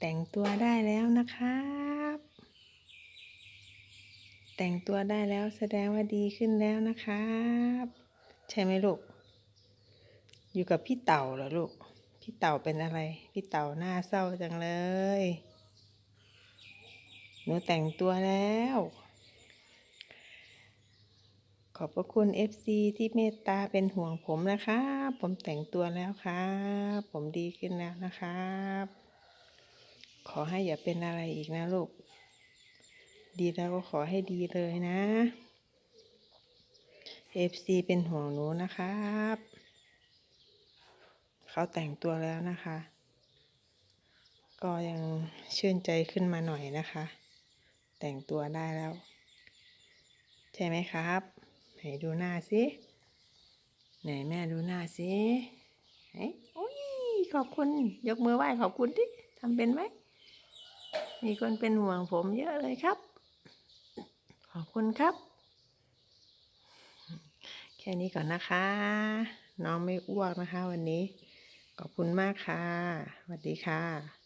แต่งตัวได้แล้วนะครับ แต่งตัวได้แล้วแสดงว่าดีขึ้นแล้วนะครับ ใช่ไหมลูก อยู่กับพี่เต่าเหรอลูก พี่เต่าเป็นอะไร พี่เต่าหน้าเศร้าจังเลย หนูแต่งตัวแล้ว ขอบพระคุณ FC ที่เมตตาเป็นห่วงผมนะครับ ผมแต่งตัวแล้วครับ ผมดีขึ้นแล้วนะครับ อให้อย่าเป็นอะไรอีกนะลูก ดีแล้วก็ขอให้ดีเลยนะ FC เป็นห่วงหนูนะครับ เขาแต่งตัวแล้วนะคะ ก็ยังชื่นใจขึ้นมาหน่อยนะคะ แต่งตัวได้แล้ว ใช่ไหมครับไหนดูหน้าสิไหนแม่ดูหน้าสิไหนโอ้ยขอบคุณ ยกมือไหว้ขอบคุณดิทำเป็นไหม มีคนเป็นห่วงผมเยอะเลยครับ ขอบคุณครับ แค่นี้ก่อนนะคะ น้องไม่อ้วกนะคะวันนี้ ขอบคุณมากค่ะสวัสดีค่ะ